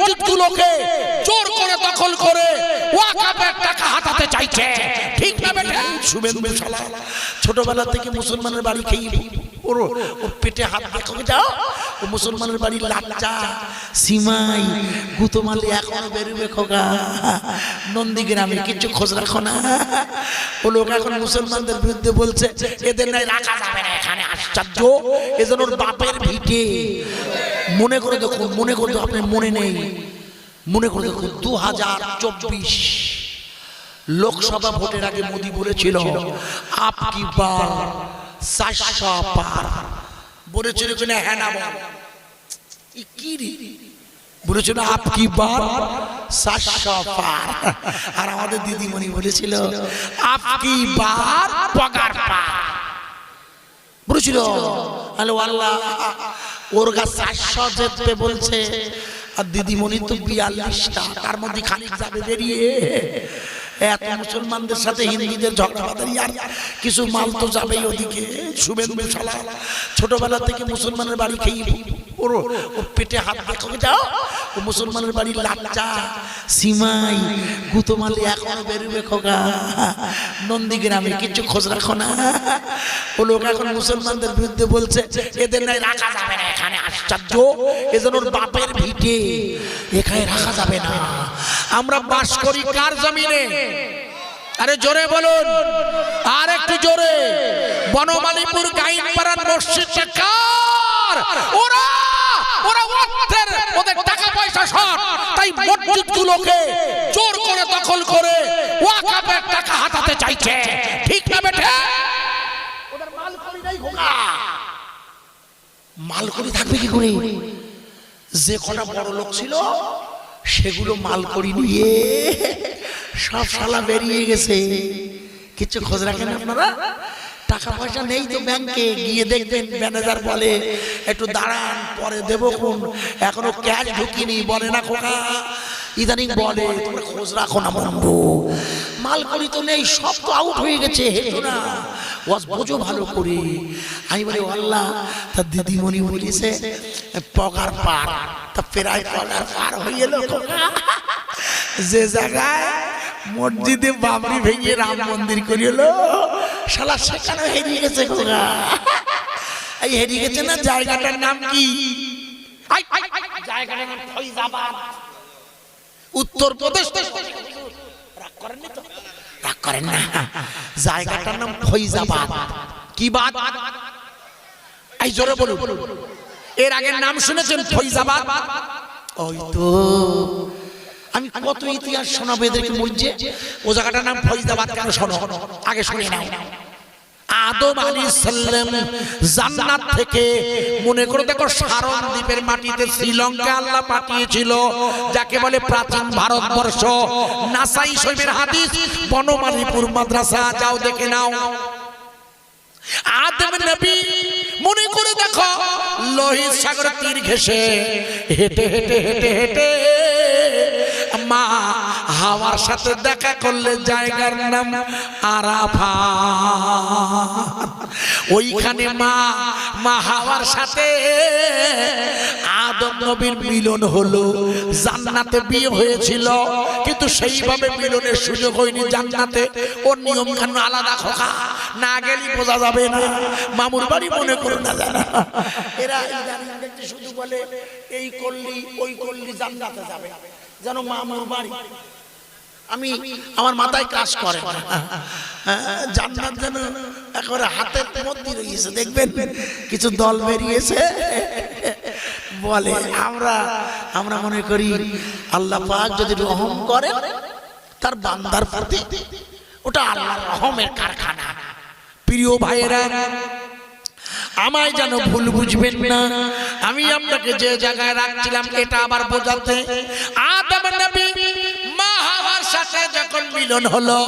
মসজিদ গুলোকে জোর করে দখল করে ওয়াকাফের টাকা হাতাতে চাইছে। ঠিক না বেটা? শুভেন্দু শালা, ছোটবেলা থেকে মুসলমানের বাড়ি খেয়ে ওর ওর পেটে হাত দেখো যাও? ও মুসলমানের বাড়ি লাচ্চা, সিমাই, গুতমালি এখনও বেরোবে খোকা। নন্দীগ্রামে কিছু খোঁজ রাখো না। ও লোক এখন মুসলমানদের বিরুদ্ধে বলছে, এদের নাই রাখা যাবে না, এখানে আশ্চর্য। এজন্য ওর বাপের ভিটে মনে করে দেখুন, মনে করে আপনার মনে নেই। মনে করে দেখুন দু হাজার চব্বিশ লোকসভা ভোটের আগে মোদি বলেছিল আপকি বার পার? বলেছিল হ্যাঁ বলেছিল আর আমাদের হ্যালো আল্লাহ ওর গাছ চারশো যেতে বলছে। আর দিদিমণি তো বিয়াল্লিশটা, তার মধ্যে খানিক যাবে বেরিয়ে। এত মুসলমানদের সাথে হিন্দুদের ঝগড়া বাঁধারি, আর কিছু মাল তো যাবেই ওদিকে। শুভেন্দু শালা ছোটবেলা থেকে মুসলমানের বাড়ি খেয়ে ওর ওর পেটে হাত দেখো যাও ও মুসলমানের বাড়ি লাচ্চা, সিমাই গুতমালি এখনও বেরোবে খোকা। নন্দীগ্রামে কিছু খোঁজ রাখো না। ও লোক এখন মুসলমানদের বিরুদ্ধে বলছে, এদের নাই রাখা যাবে না আশ্চর্য? এজন্য বাপের ভিটে। এখানে রাখা যাবে না। আমরা বাস করি কার জমিনে? আরে জোরে বলুন। আর একটু জোরে। বনমালীপুর গাইন পাড়ার মসজিদটা কার? ওরা! ওরা অর্থের, ওদের টাকা পয়সা সব। তাই মসজিদ গুলোকে জোর করে দখল করে ওয়াকাফের টাকা হাতাতে চাইছে ঠিক না বেটে মাল করে থাকবে কি করে? যে কটা বড় লোক ছিল, সেগুলো মাল করি নিয়ে সব শালা বেরিয়ে গেছে। কিছু খোঁজ রাখেন আপনারা? টাকা পয়সা নেই তো ব্যাংকে, গিয়ে দেখবেন ম্যানেজার বলে, একটু দাঁড়ান, পরে দেবো কোন এখনও ক্যাশ ঢুকিনি, বলে না খোকা। ইদানিং বলে, তোমরা খোঁজ রাখো না মাল করি তো নেই, সব তো আউট হয়ে গেছে, হেঁটো না। ওয়াজ বোঝো ভালো করে। আমি বলি আল্লাহ তার দিদিমণি বলিছে পগার পার। তা প্রায় পগার পার হয়ে খোকা। যে জায়গায় মসজিদে বাবরি ভেঙে রাম মন্দির করি করিল শালা সেখানে হেরিয়ে গেছে খোকা। এই হেরিয়ে গেছে না জায়গাটার নাম কি? জায়গাটার নাম ফৈজাবাদ। উত্তর করেন না। জায়গাটার নাম ফৈজাবাদ। কি বাদ? এই জোরে বলুন। এর আগের নাম শুনেছেন ফৈজাবাদ? ওই তো। আমি কত ইতিহাস শোনাবো এদেরকে বলছে ও জায়গাটার নাম ফৈজাবাদ কেন শোনো? আগে শুনে নাও। আদম আলী সাল্লাম জান্নাত থেকে মনে করে দেখো সারন দ্বীপের মাটিতে শ্রীলঙ্কা আল্লাহ পাঠিয়েছিল যাকে বলে প্রাচীন ভারতবর্ষ। নাসাই শৈবের হাদিস বনমালীপুর মাদ্রাসা যাও দেখে নাও। আদম নবী মনে করে দেখো লোহিত সাগর তীর ঘেসে হেঁটে হেঁটে হেঁটে হেঁটে মা হাওয়ার সাথে দেখা করলে জায়গার নাম আরাফা। ওইখানে মা মা হাওয়ার সাথে আদম নবীর মিলন হলো। জান্নাতে বিয়ে হয়েছিল, কিন্তু সেইভাবে মিলনের সুযোগ হয়নি জান্নাতে। ওর নিয়ম কানুন আলাদা খোকা, না গেলে বোঝা যাবে না। মামুর বাড়ি মনে করে না জানা। এরা শুধু বলে, এই করলি, ওই করলি, জান্নাতে যাবে। যেন মামুর বাড়ি আমি আমার মাথায় কাজ করে। জান্নাত যেন হাতের মধ্যে রয়েছে দেখবেন? কিছু দল বেরিয়েছে। বলে, আমরা আমরা মনে করি আল্লাহ পাক যদি রহম করে তার বান্দার প্রতি ওটা আল্লাহ রহমের কারখানা। প্রিয় ভাইয়েরা, আমায় যেন ভুল বুঝবেন না। আমি আপনাকে যে জায়গায় রাখছিলাম, এটা আবার বোঝাতে। মিলন হলো।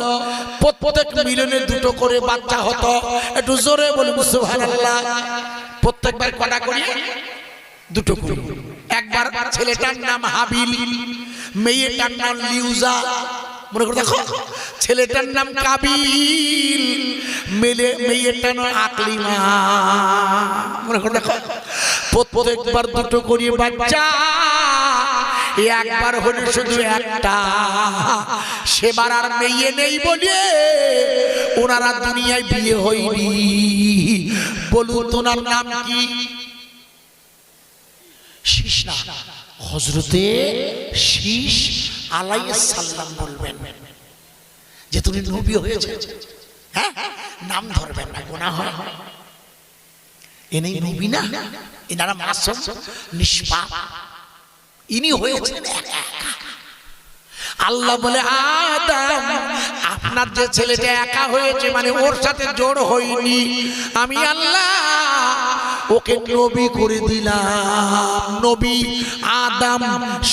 প্রত্যেক মিলনে দুটো করে বাচ্চা হতো। একটু জোরে বলুন সুবহানাল্লাহ। প্রত্যেকবার কটা করি? দুটো করে। একবার ছেলেটার নাম হাবিল, মেয়েটার নাম লিউজা। মনে করে, দেখো, ছেলেটার নাম কাবিল, মেলে মেয়েটার নাম আকলিমা। মনে করে, দেখো, প্রত্যেকবার দুটো করে বাচ্চা। একবার হলে শুধু একটা। সেবার আর মেয়ে নেই বলে ওনারা দুনিয়ায় বিয়ে হয়নি। বলুন তোনার নাম কি? না হজরতে শীষ আলাই সাল্লাম বলবেন যে তুমি নবী হয়েছে। হ্যাঁ নাম ধরবেন না গোনা হয় এনেই নবী না, এনারা মাসুম, নিষ্পাপ। ইনি হয়েছেন একা। আল্লাহ বলে, আদম, আপনার যে ছেলেটা একা হয়েছে মানে ওর সাথে জোর হইনি আমি আল্লাহ, ওকে নবী করে দিলাম। নবী আদম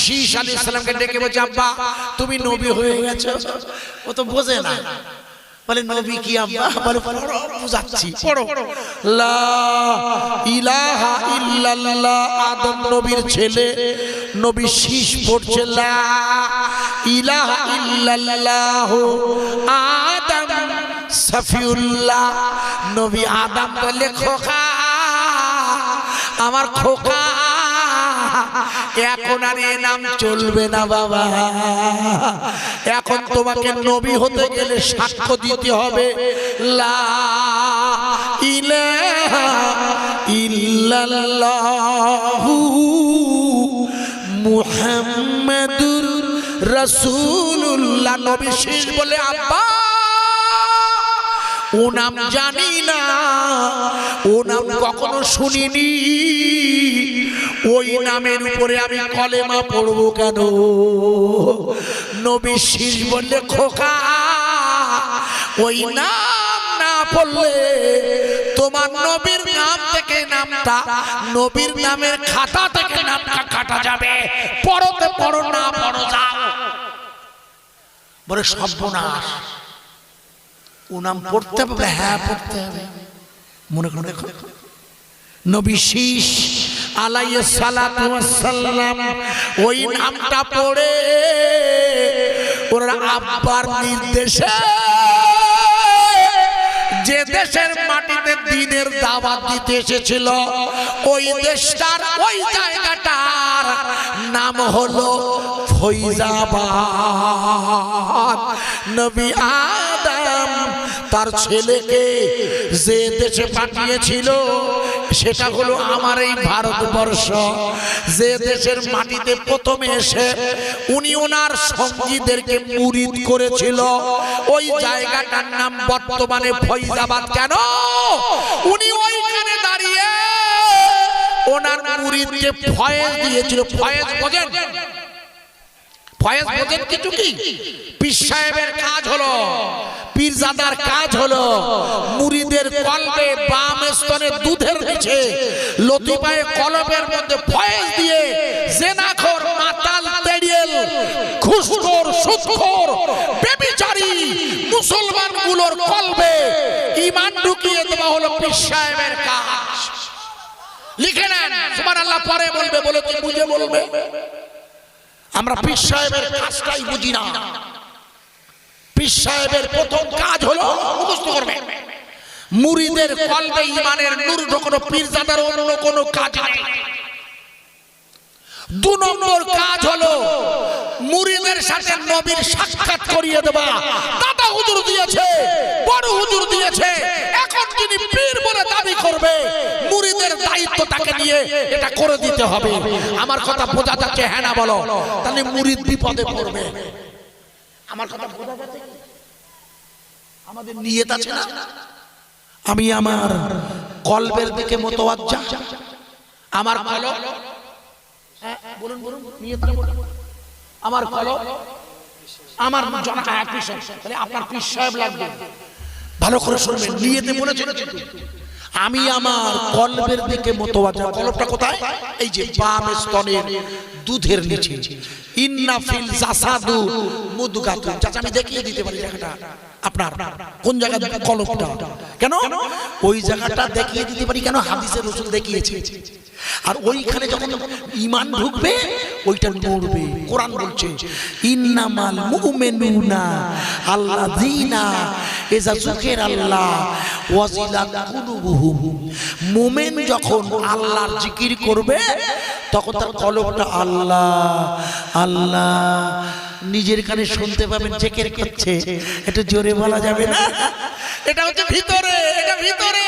শীষ আলী সালামকে ডেকে বলছে, আব্বা, তুমি নবী হয়ে গেছো। ও তো বোঝে না। বলে নবী কি আব্বা? বলে পড়ো বুঝাচ্ছি। পড়ো। লা ইলাহা ইল্লাল্লাহ আদম নবীর ছেলে। নবী শীষ পড়ছে লা ইলাহা ইল্লাল্লাহ আদম সফিউল্লাহ। নবী আদম বলে খোকা আমার খোকা এখন আর এ নাম চলবে না বাবা। এখন তোমাকে নবী হতে গেলে সাক্ষ্য দিতে হবে। লা ইলাহা ইল্লাল্লাহু মুহাম্মাদুর রাসূলুল্লাহ। নবী শেষ বলে, আব্বা, ও নাম জানি না। ও নাম কখনো শুনিনি। ওই নামের উপরে আমি কলেমা পড়ব কেন? নবী শীষ বললে, খোকা, ওই নাম না পড়লে তোমার নবীর নাম থেকে নামটা, নবীর নামের খাতা থেকে নামটা কাটা যাবে। পড়তে পড়ো না, পড়ো যাও। বলে, সর্বনাশ। ও নাম পড়তে হবে হ্যাঁ পড়তে হবে। মনে করে, দেখো নবী শীষ আলাইহিস সালাতু ওই নামটা পড়ে ওরা আব্বার নির্দেশে যে দেশের মাটিতে দিনের দাওয়াত দিতে এসেছিল, ওই দেশটার ওই জায়গাটার নাম হলো ফৈজাবাদ। নবী আদম তার ছেলেকে যে দেশে পাঠিয়েছিল সেটা হলো আমার এই ভারতবর্ষ। যে দেশের মাটিতে প্রথমে এসে উনি ওনার সঙ্গীদেরকে মুরিদ করেছিল। ওই জায়গাটার নাম বর্তমানে ফৈজাবাদ। কেন? উনি ওইখানে দাঁড়িয়ে ওনার মুরিদকে ফয়েজ দিয়েছিল। ফয়েজ বোঝেন? ফয়েজ বোঝেন কিছু কি? পীর সাহেবের কাজ হলো পীরজাদার কাজ হলো মুরিদের কলবে বাম স্তনে দুধের নিচে লতিফায়ে কলবের মধ্যে ফয়েজ দিয়ে জেনাখোর মাতাল তেড়িয়েল ঘুষখোর সুদখোর বেবিচারী মুসলমানগুলোর কলবে ঈমান ঢুকিয়ে দেওয়া হলো পীর সাহেবের কাজ। লিখে নেন সুবহানাল্লাহ পরে বলবে বলে তো বুঝে বলবে। আমরা পীর সাহেবের কাজটাই বুঝি না। পীর সাহেবের প্রথম কাজ হলো মুখস্থ করবে। মুরিদের কলবে ইমানের নূর কোনো পীরজাদার অন্য কোনো কাজ নেই। দু নম্বর কাজ হলো মুরিদের সাথে নবীর সাক্ষাৎ করিয়ে দেওয়া। দাদা হুজুর দিয়েছে, বড় হুজুর দিয়েছে, এখন যিনি পীর বলে দাবি করবে। দায়িত্ব তাকে নিয়ে এটা করে দিতে হবে। আমার কথা বোঝা যাচ্ছে হ্যাঁ না বলো? তাহলে মুরিদ বিপদে পড়বে। আমার কথা বোঝা যাচ্ছে আমাদের আছে না? আমি আমার কলবের দিকে মোতওয়াজ্জা। আমার কলব? হ্যাঁ, বলুন বলুন নিয়তটা বলুন? আমার কলব? আমার জনা এক সাহেব তাহলে আপনার পীর সাহেব লাগবে। ভালো করে শুনবেন নিয়তে কিন্তু আমি আমার কলবের দিকে মতোয়াজা কলবটা কোথায়? এই যে বাম স্তনের দুধের নিচে। ইন্না ফিল জাসাদু মুদগাতু চাচা আমি দেখিয়ে দিতে পারি জায়গাটা। আপনার কোন জায়গা কলবটা কেন? ওই জায়গাটা দেখিয়ে দিতে পারি কেন? হাদিসের রসুল দেখিয়েছে। আর ওইখানে যখন ইমান ঢুকবে, ওইটা নড়বে। কোরআন বলছে, ইন্নামাল মুমিনুনা ইজা যুকির আল্লাহ ওয়াজিলাত কুলুবুহুম। মুমিন যখন আল্লাহর জিকির করবে, তখন তার কলমটা আল্লাহ আল্লাহ। নিজের কানে শুনতে পাবেন জেকের করছে একটু জোরে বলা যাবে না? এটা হচ্ছে ভিতরে, এটা ভিতরে।